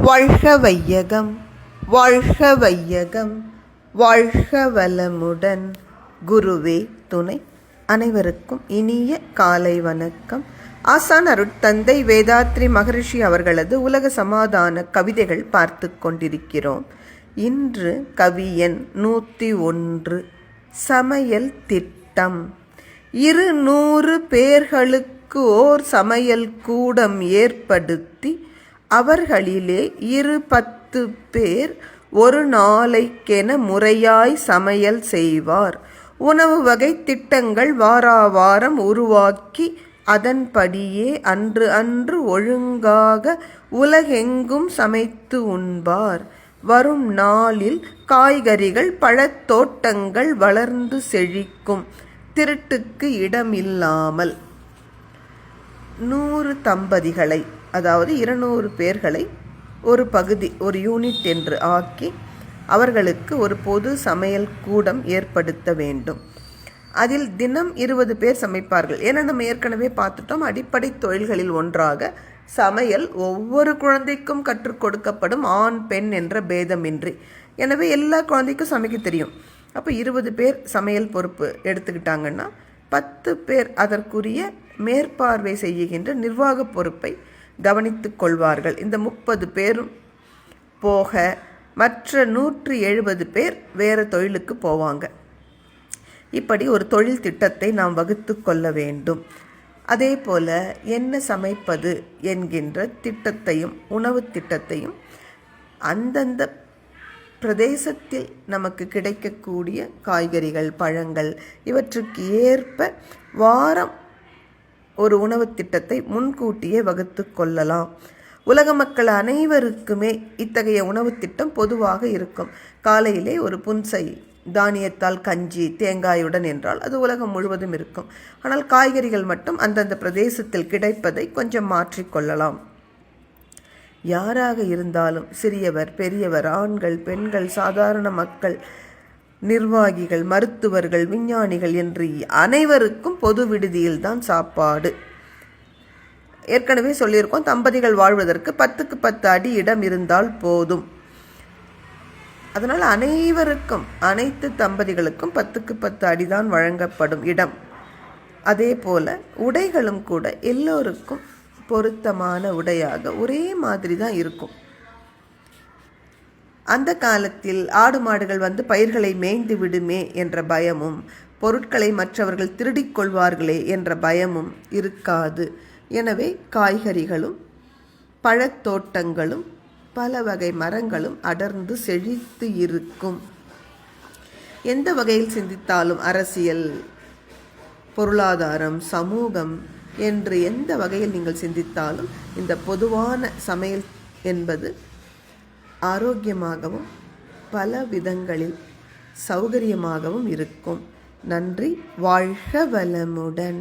வாழ்க வையகம் வாழ்க வையகம் வாழ்க வளமுடன் குருவே துணை அனைவருக்கும் இனிய காலை வணக்கம். ஆசான் அருட்தந்தை வேதாத்ரி மகரிஷி அவர்களது உலக சமாதான கவிதைகள் பார்த்து கொண்டிருக்கிறோம். இன்று கவியன் நூற்றி ஒன்று சமையல் திட்டம். இரு நூறு பேர்களுக்கு ஓர் சமையல் கூடம் ஏற்படுத்தி அவர்களிலே இரு பத்து பேர் ஒரு நாளைக்கென முறையாய் சமையல் செய்வார். உணவு வகை திட்டங்கள் வாராவாரம் உருவாக்கி அதன்படியே அன்று அன்று ஒழுங்காக உலகெங்கும் சமைத்து உண்பார். வரும் நாளில் காய்கறிகள் பழத்தோட்டங்கள் வளர்ந்து செழிக்கும். திருட்டுக்கு இடமில்லாமல். நூறு தம்பதிகளை அதாவது இருநூறு பேர்களை ஒரு பகுதி ஒரு யூனிட் என்று ஆக்கி அவர்களுக்கு ஒரு பொது சமையல் கூடம் ஏற்படுத்த வேண்டும். அதில் தினம் இருபது பேர் சமைப்பார்கள். ஏன்னா நம்ம ஏற்கனவே பார்த்துட்டோம் அடிப்படை தொழில்களில் ஒன்றாக சமையல் ஒவ்வொரு குழந்தைக்கும் கற்றுக் கொடுக்கப்படும் ஆண் பெண் என்ற பேதமின்றி. எனவே எல்லா குழந்தைக்கும் சமைக்க தெரியும். அப்போ இருபது பேர் சமையல் பொறுப்பு எடுத்துக்கிட்டாங்கன்னா பத்து பேர் அதற்குரிய மேற்பார்வை செய்கின்ற நிர்வாக பொறுப்பை கவனித்து கொள்வார்கள் இந்த முப்பது பேரும் போக மற்ற நூற்றி எழுபது பேர் வேறு தொழிலுக்கு போவாங்க. இப்படி ஒரு தொழில் திட்டத்தை நாம் வகுத்து கொள்ள வேண்டும். அதே போல் என்ன சமைப்பது என்கின்ற திட்டத்தையும் உணவு திட்டத்தையும் அந்தந்த பிரதேசத்தில் நமக்கு கிடைக்கக்கூடிய காய்கறிகள் பழங்கள் இவற்றுக்கு ஏற்ப வாரம் ஒரு உணவு திட்டத்தை முன்கூட்டியே வகுத்து கொள்ளலாம். உலக மக்கள் அனைவருக்குமே இத்தகைய உணவு திட்டம் பொதுவாக இருக்கும். காலையிலே ஒரு புன்சை தானியத்தால் கஞ்சி தேங்காயுடன் என்றால் அது உலகம் முழுவதும் இருக்கும். ஆனால் காய்கறிகள் மட்டும் அந்தந்த பிரதேசத்தில் கிடைப்பதை கொஞ்சம் மாற்றிக்கொள்ளலாம் யாராக இருந்தாலும் சிறியவர் பெரியவர் ஆண்கள் பெண்கள் சாதாரண மக்கள் நிர்வாகிகள் மருத்துவர்கள் விஞ்ஞானிகள் என்று அனைவருக்கும் பொது விடுதியில்தான் சாப்பாடு. ஏற்கனவே சொல்லியிருக்கோம் தம்பதிகள் வாழ்வதற்கு பத்துக்கு பத்து அடி இடம் இருந்தால் போதும். அதனால் அனைவருக்கும் அனைத்து தம்பதிகளுக்கும் பத்துக்கு பத்து அடிதான் வழங்கப்படும் இடம். அதே போல உடைகளும் கூட எல்லோருக்கும் பொருத்தமான உடையாக ஒரே மாதிரி தான் இருக்கும். அந்த காலத்தில் ஆடு மாடுகள் வந்து பயிர்களை மேய்ந்து விடுமே என்ற பயமும் பொருட்களை மற்றவர்கள் திருடிக் கொள்வார்களே என்ற பயமும் இருக்காது. எனவே காய்கறிகளும் பழத்தோட்டங்களும் பல வகை மரங்களும் அடர்ந்து செழித்து இருக்கும். எந்த வகையில் சிந்தித்தாலும் அரசியல் பொருளாதாரம் சமூகம் என்று எந்த வகையில் நீங்கள் சிந்தித்தாலும் இந்த பொதுவான சமையல் என்பது ஆரோக்கியமாகவும் பல விதங்களில் சௌகரியமாகவும் இருக்கும். நன்றி. வாழ்க வளமுடன்.